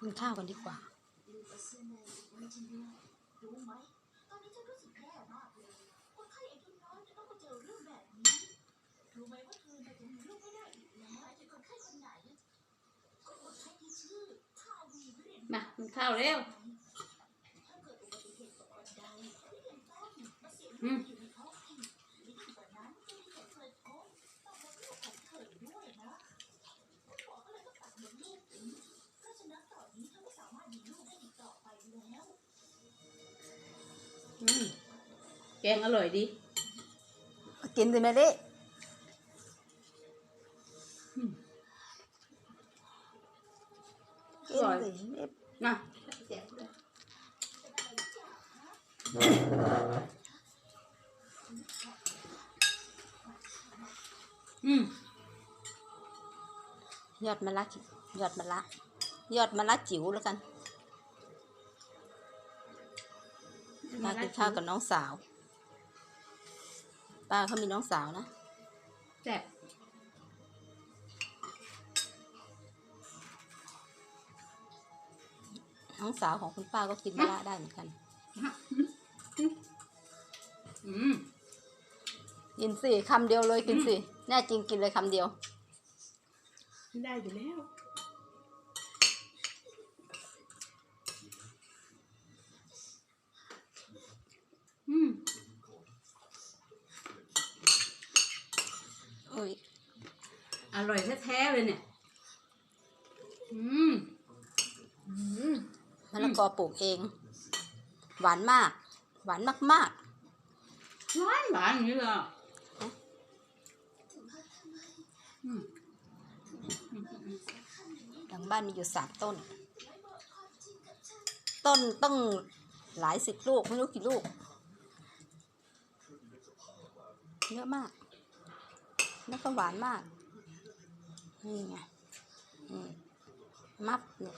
กินข้าวกันดีกว่า มากินข้าวเร็ว อืม แกงอร่อยดี กินสิแม่ดิอืมกินอร่อย สินี่มาอืมยอดมะละยอดมะละยอดมะละจิ๋วแล้วกันป้ากินข้าวกับน้องสาว ป้าเขามีน้องสาวนะแซ่บน้องสาวของคุณป้าก็กินมะละได้เหมือนกัน อืมกินสิคำเดียวเลยกินสิแน่จริงกินเลยคำเดียว ได้อยู่แล้ว อืม โอ้ยอร่อยแท้ๆเลยเนี่ย อืมอืมมะละกอปลูกเอง หวานมาก หวานมากหวานหวานอย่างนี้เลยอะอืมๆหลังบ้านมีอยู่สามต้น ต้นต้องหลายสิบลูก ไม่รู้กี่ลูก เยอะมาก ไม่ก็หวานมาก นี่ไงอืมมับเนี่ย